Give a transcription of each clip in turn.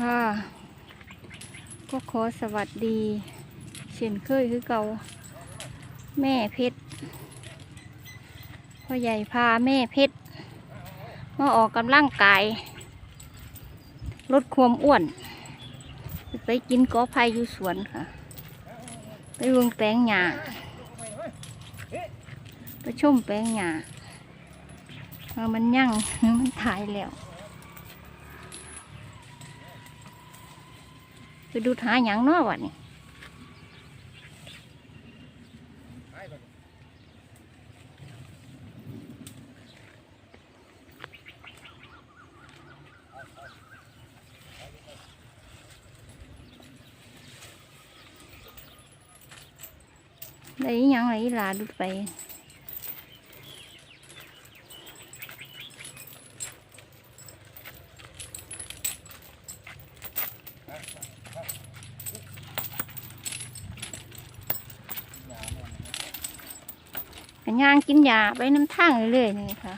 ค่ะ ก็ขอสวัสดี เช่นเคยคือเก่าแม่เพชรพ่อใหญ่พาแม่เพชรมาออกกำลังกาย ลดความอ้วน ไปกินกอไผ่อยู่สวนค่ะ ไปวงแปลงหญ้าไปชมแปลงหญ้าว่ามันยั่งมันถ่ายแล้ว ไปดูหาหยังเนอวะนี่ได้อิหยังไรลาดูไป ย่างกินยาไปน้ำทางเรื่อยๆนี่ค่ะ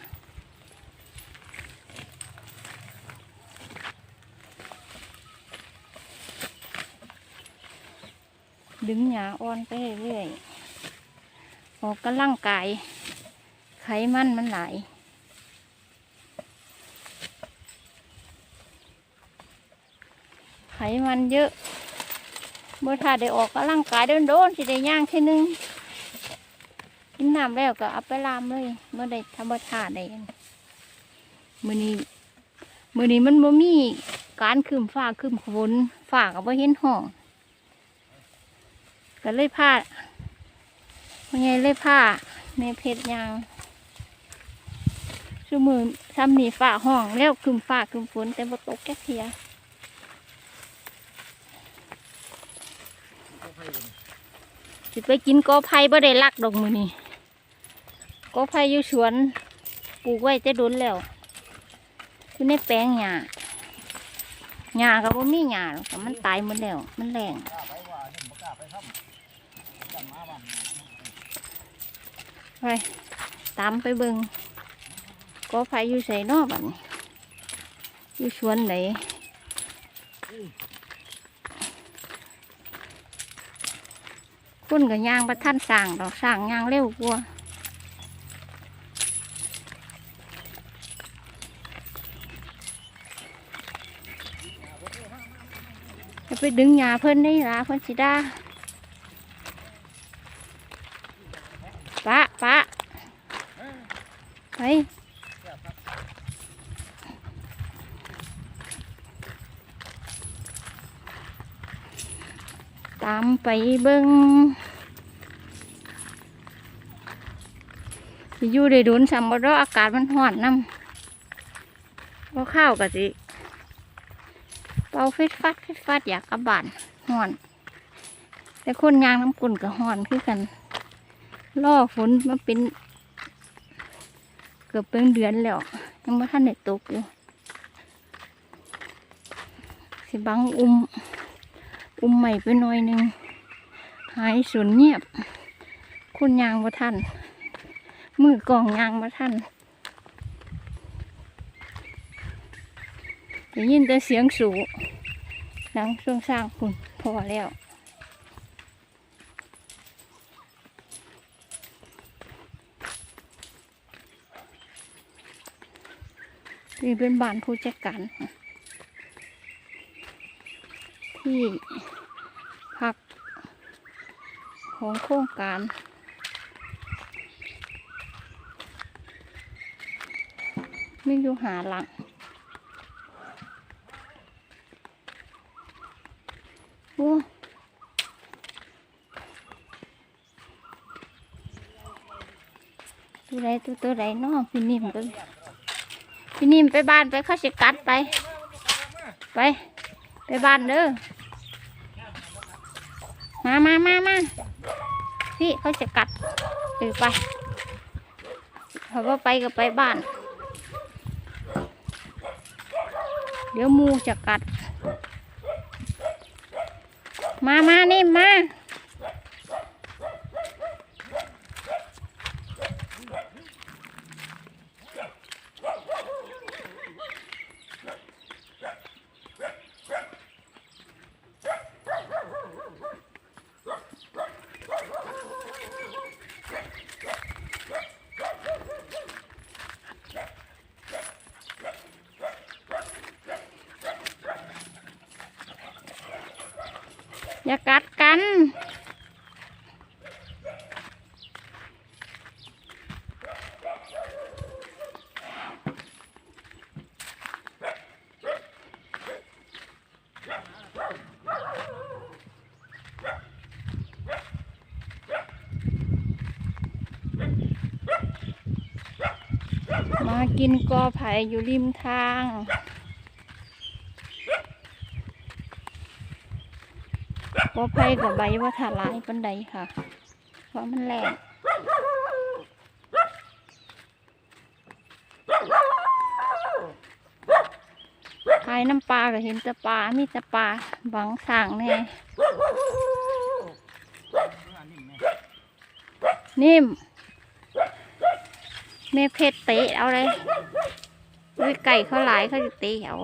ดึงยาอ่อนไปเรื่อยๆออกกำลังกาย ไขมันมันไหลไขมันเยอะ เมื่อถ้าได้ออกกำลังกายโดนๆสิได้ย่างแค่นึง กินน้ำแล้วก็เอาไปลามเลยเมื่อได้ธรรมชาติได้อันมือนี้มือนี้มันบ่มีการคืมฟ้าคืมฝนฟ้าก็บ่เห็นห้องก็เลยผ้าพ่อใหญ่เลยผ้าในเพชรยางชั่วมือซ้ำนี่ฟ้าห้องแล้วคืมฟ้าคืมฝนแต่บ่ตกแก่เทียสิไปกินกอไผ่บ่ได้ลักดอกมือนี่ กอไผ่อยู่สวนปลูกไว้จะดนแล้วคือในแปลงหญ้าหญ้าก็บ่มีหญ้าหรอกแต่มันตายหมดแล้ว มันแรงไปตามไปเบิงกอไผ่อยู่ใส่นอกบัดนี้อยู่สวนไหนคนกับยางประท่านสั่งดอกสั่งยางเร็วกว่า ไปดึงหญ้าเพิ่นได้ลาเพิ่นสิด้ปะปะไปตามไปเบิงอยู่ได้โดนสัมบรออากาศมันร้อนน้ำว่าข้าวกะสิ เป่าฟิตฟัดฟิตฟัดอยากกลับานห่อน แต่คนยางน้ำกุ่นกับห่อนคือกันล่อฝนมาเป็น เกือบเป็นเดือนแล้ว ยังไม่ทันได้ตกอยู่สิบังอุ้ม อุ้มใหม่ไปหน่อยหนึ่งหายสนเงียบคนยางมาทันมือกองยางมาทันได้ยินแต่เสียงสูง ดังช่วงสร้างคุณพอแล้วนี่เป็นบ้านผู้จัดการที่พักของโครงการไม่อยู่หาหลัง โอ้ตัวใดตัวตัวใดน้อพี่นิ่มไปพี่นิ่มไปบ้านไปเข้าสิกัดไป ไป ไปบ้านเด้อมามามามาพี่เขาจะกัดเออไปเขาว่าไปก็ไปบ้าน เดี๋ยวมูจะกัด มามานี่มา อย่ากัดกัน มากินกอไผ่อยู่ริมทาง กอไผ่กับใบว่าถาหลายปันใดค่ะ เพราะมันแหลกขายน้ำปลาก็เห็นแต่ปลามีแต่ปลาบังสั่งแน่นิ่มแม่เพชรเตะเอาเลยด้วยไก่เขาหลายเขาจะเตะเอา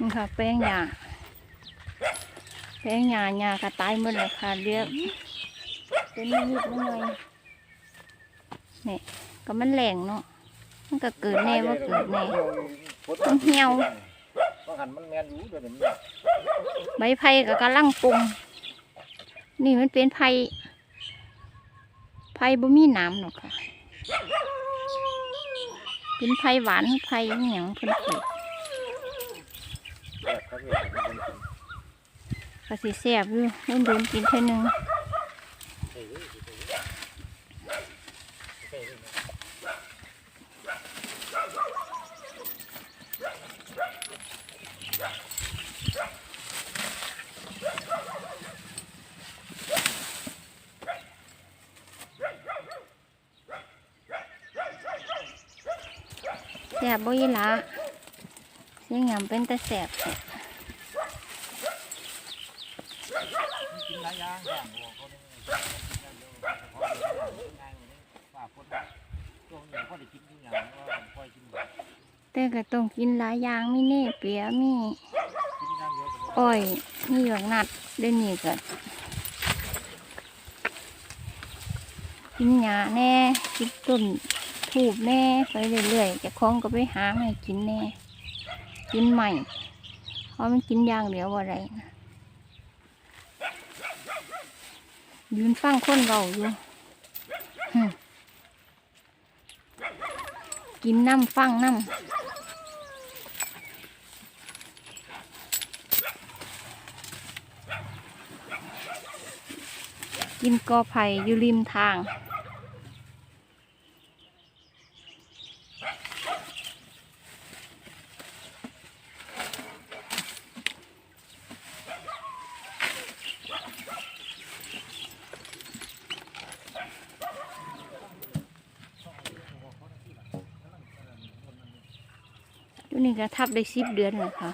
นี่ค่ะ แป้งหยาแป้งหยาหยากระตายหมดเลยค่ะเรียกเป็นนิดๆหน่อยๆนี่ก็มันแหลงเนาะมันก็เกิดแน่ว่าเกิดแน่มันเหี่ยวต้องเดี๋ยวใบไผ่ก็กำลังปรุงนี่มันเป็นไผ่ไผ่บ่มีน้ำหรอกค่ะเป็นไผ่หวานไผ่อหย่างเพิ่นปลูกแบบเขาเรียกมันเป็นก็สิแซ่บอยู่โดนโดนกินเท่นึงแซ่บบ่ยละ ยงยำเป็นต่แซ่บแท้กินหลายอย่างอย่างหัวเขาเนี่ยฝากคนช่วงนี้เขาได้กินทุกอย่างว่าค่อยกินแต่ก็ต้องกินหลายอย่างมีเน่เปียมีอ้อยมีหยอกนัดเดี๋ยวนี้ก็กินหญ้าแน่กินต้นทูบแน่ไปเรื่อยๆจะคล้องก็ไปหาให้กินแน่ กินใหม่เพราะมันกินย่างเดียวว่าไรนะยืนฟังคนเราอยู่กินน้ำฟังน้ำกินกอไผ่อยู่ริมทาง นี่ก็ทับได้สิบเดือนแล้วค่ะ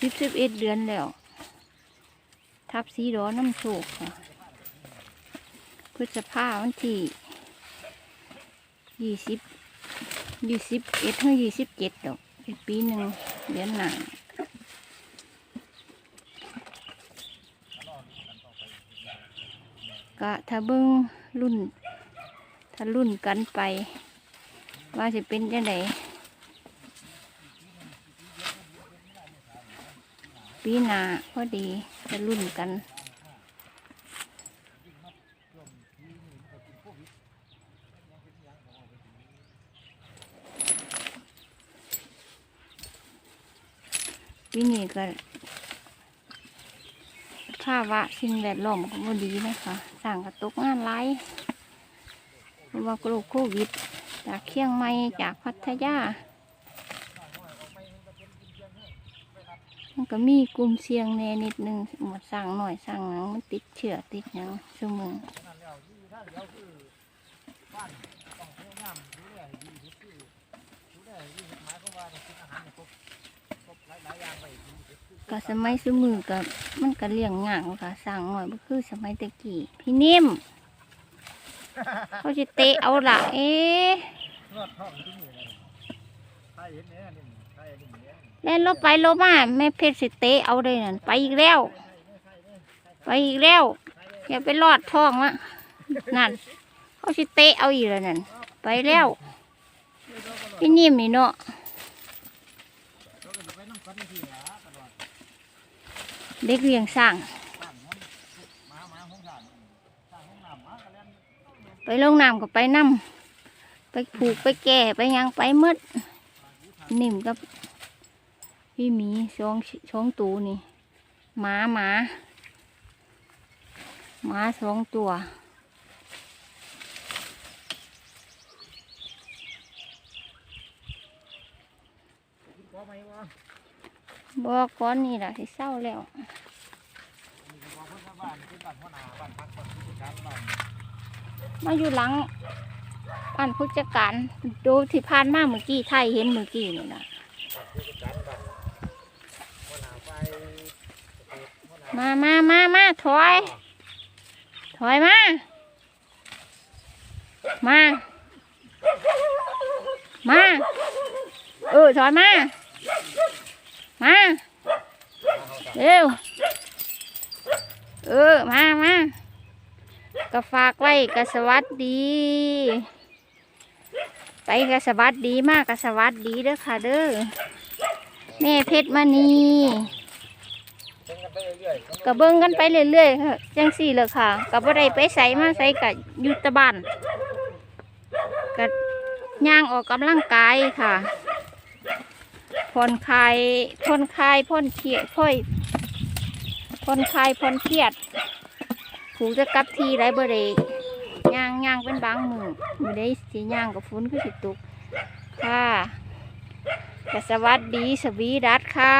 สิบสิบเอ็ดเดือนแล้ว ทับสีดอน้ำโชกค่ะ พฤษภาวันที่ยี่สิบยี่สิบเอ็ดถึงยี่สิบเจ็ดดอกอีกปีหนึ่งเดือนหน้าก็ถ้าเบิ้งรุ่น ถ้ารุ่นกันไป ว่าจะเป็นจังไดปีหน้าพอดีจะรุ่นกัน ปีนี้ก็ภาวะสิ่งแวดล้อมก็บ่ดีนะคะสั่งกระตุกงานไลายเพราะว่าโรคโควิด จากเชียงใหม่จากพัทยามันก็มีกลุ่มเสียงแน่นิดนึงหมดสั่งหน่อยสั่งหนังมันติดเชื้อติดหยังชั่วโมงนั่นแล้วที่ถ้าเดียวคือบ้านต้องพยายามดูแลให้ดีที่สุดคือดูแลให้ดีหมายความงกินอาหารให้ครบครบหลายๆอย่างไปดีที่สุดก็สมัยสมือกับมันก็เลี้ยงง่ายค่ะสั่งหน่อยก็คือสมัยตะกี้พี่นิ่มเขาจะเตะเอาละเอ๊ะรอดท้องที่นี่เลยถ้าเห็นเนี่ยนี่ถ้าช่นี่เหมือนกันแล่นลบไปลบมาแม่เพชรสิเตะเอาเลยนั่นไปอีกแล้ว ไปอีกแล้วอย่าไปรอดท้องวะนั่นเขาสิเตะเอาอีกแล้วนั่นไปแล้วพี่นิ่มนี่เนาะเด็กเลี้ยงสร้างสร้างนามก็เล่นไปลงน้ำก็ไปน้ำ ไปผูกไปแก่ไปยังไปมืดนิ่มกับพี่หมีสองสองตัวนี่หมาหมาหมาสองตัวกินขอไหมวะบอกก่อนนี่แหละที่เศร้าแล้วมาอยู่หลัง บ้านผู้จัดการดูที่ผ่านมาเมื่อกี้ไทยเห็นเมื่อกี้นี่นะมามามามาถอย ถอยมา มา มา เออ ถอยมา มา เร็ว เออ มา มาก็ฝากไว้ก็สวัสดี ไปก็สวัสดีมากก็สวัสดีเด้อค่ะเด้อแม่เพชรมณีกันไปเรื่อยๆก็เบิ่งกันไปเรื่อยๆค่ะจังสี่เลยค่ะก็บ่ได้ไปใส่มาใส่กับยุตบ้านก็ย่างออกกำลังกายค่ะผ่อนคลายผ่อนคลายผ่อนเครียดค่อยผ่อนคลายผ่อนเครียดผูจะกลับทีไรบ่ได้ ย่างย่างเป็นบางมือมือได้สีย่างกับฝนคือสิตุกค่ะก็สวัสดีสวีดัสค่ะ